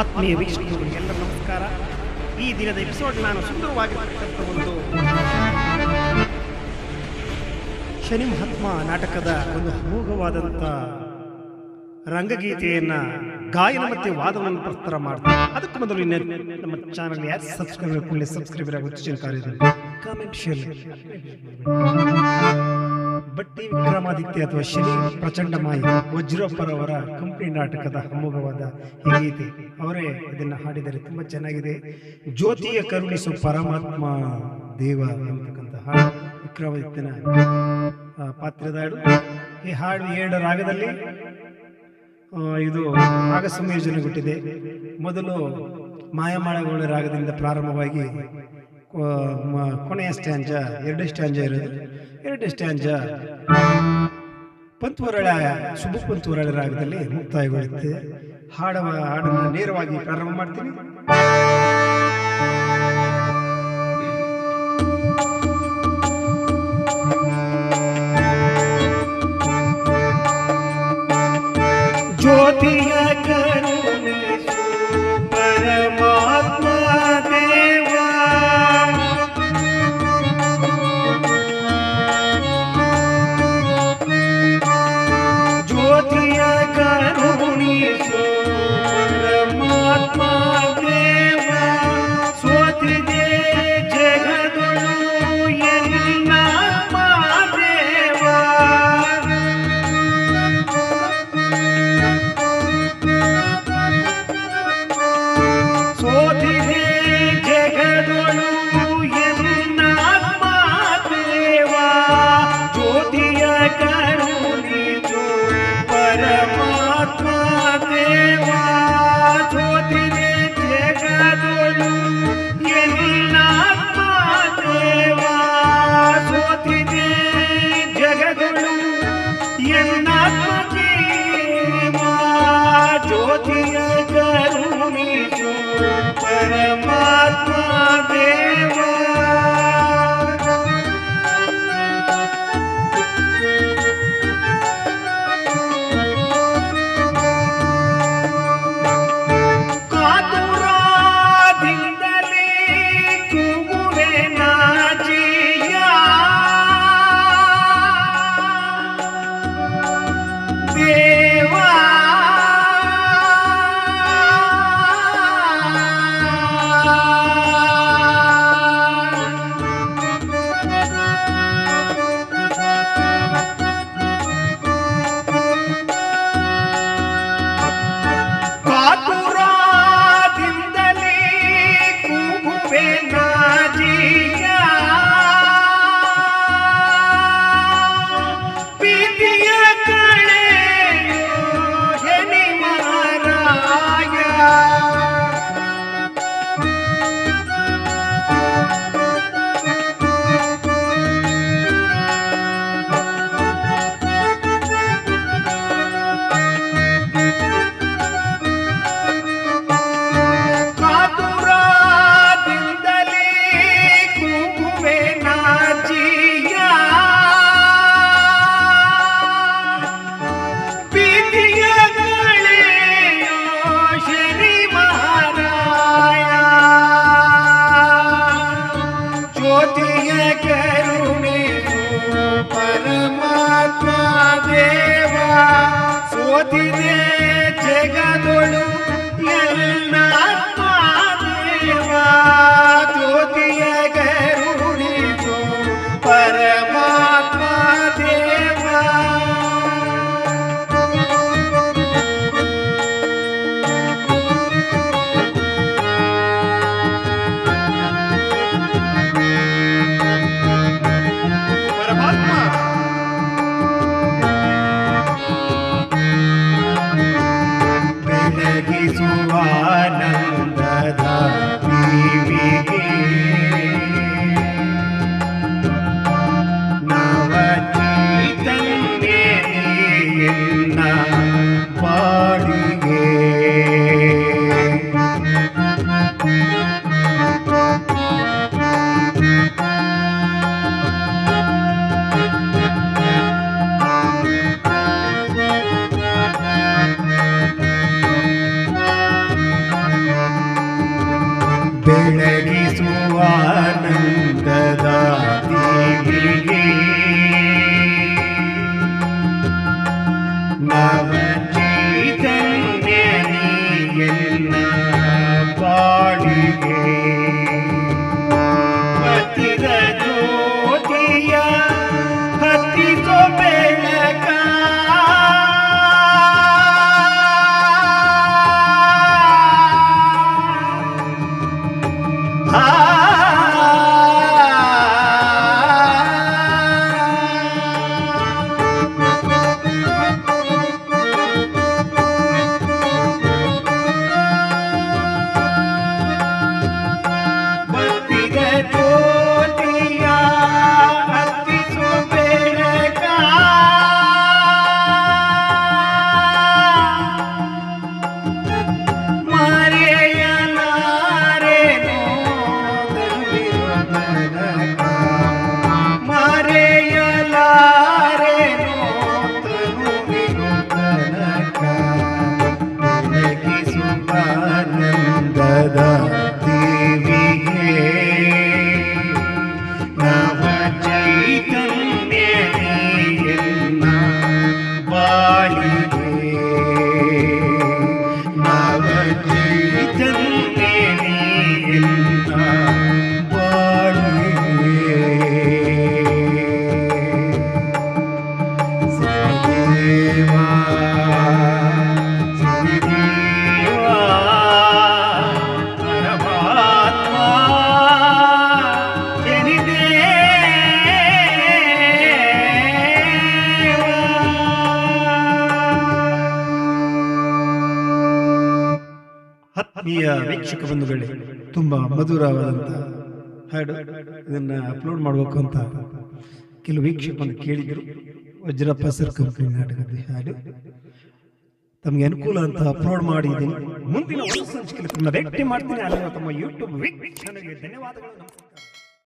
ಆತ್ಮೀಯ ವೀಕ್ಷಕರಿಗೆಲ್ಲ ನಮಸ್ಕಾರ. ಈ ದಿನದ ಎಪಿಸೋಡ್ ನಾನು ಸುಂದರವಾಗಿರ್ತಕ್ಕಂಥ ಒಂದು ಶನಿ ಮಹಾತ್ಮ ನಾಟಕದ ಒಂದು ಅಮೋಘವಾದಂಥ ರಂಗಗೀತೆಯನ್ನ ಗಾಯನ ಮತ್ತೆ ವಾದವನ್ನು ಪ್ರಸ್ತಾರ ಮಾಡ್ತಾರೆ ಅದಕ್ಕೂ ಮೊದಲು ನಮ್ಮ ಚಾನಲ್ ಯಾರು ಸಬ್ಸ್ಕ್ರೈಬ್ ಸಬ್ಸ್ಕ್ರೈಬರ್ ಆಗುತ್ತೆ ಕಾಮೆಂಟ್ ಶೇರ್ ಬಟ್ಟಿ ವಿಕ್ರಮಾದಿತ್ಯ ಅಥವಾ ಶನಿ ಪ್ರಚಂಡ ವಜ್ರೋಪರವರ ಕಂಪನಿ ನಾಟಕದ ಅಮೋಘವಾದ ಈ ಅವರೇ ಇದನ್ನು ಹಾಡಿದರೆ ತುಂಬ ಚೆನ್ನಾಗಿದೆ. ಜ್ಯೋತಿಯ ಕರುಣಿಸು ಪರಮಾತ್ಮ ದೇವ ಹಾಡು ವಿಕ್ರಮಾದಿತ್ಯನ ಪಾತ್ರದ ಹಾಡು ಈ ಹಾಡು ಎರಡು ರಾಗದಲ್ಲಿ ಇದು ರಾಗ ಸಂಯೋಜನೆಗೊಂಡಿದೆ ಮೊದಲು ಮಾಯಮಾಳಗೋಳ ರಾಗದಿಂದ ಪ್ರಾರಂಭವಾಗಿ ಕೊನೆಯ ಸ್ಟ್ಯಾಂಜ, ಎರಡೇ ಸ್ಟ್ಯಾಂಜ ಇರೋದು. ಎರಡೇ ಸ್ಟ್ಯಾಂಜ ಪಂತುವರಳ ಶುಭ ಪಂತುವರಳ ರಾಗದಲ್ಲಿ ಮುಕ್ತಾಯಗೊಳ್ಳುತ್ತೆ. ಹಾಡುವ, ಹಾಡನ್ನು ನೇರವಾಗಿ ಪ್ರಾರಂಭ ಮಾಡ್ತೀನಿ. ಜ್ಯೋತಿಯ ಪರಮಾತ್ಮ ಪರಮಾತ್ಮ ಬೆಳಗಿಸುವ ಆನಂದದ ದೇವಿಗೆ ನವ ಚೈತನ್ಯ ಎಲ್ಲ ಬಾಳಿಗೆ ಆತ್ಮೀಯ ವೀಕ್ಷಕ ಬಂಧುಗಳೇ ತುಂಬಾ ಮಧುರವಾದಂತ ಹಾಡು ಇದನ್ನು ಅಪ್ಲೋಡ್ ಮಾಡಬೇಕು ಅಂತ ಕೆಲವು ವೀಕ್ಷಕ ಬಂದು ಕೇಳಿದ್ರು. ವಜ್ರಪ್ಪ ಸರ್ ಕಂಪನಿ ನಾಟಕದ ಹಾಡು. ತಮಗೆ ಅನುಕೂಲ ಅಂತ ಅಪ್ಲೋಡ್ ಮಾಡಿದ್ದೀನಿ. ಮುಂದಿನ ಸಂಚಿಕೆ ಮಾಡ್ತೀನಿ. ತಮ್ಮ ಯೂಟ್ಯೂಬ್ ಧನ್ಯವಾದಗಳು.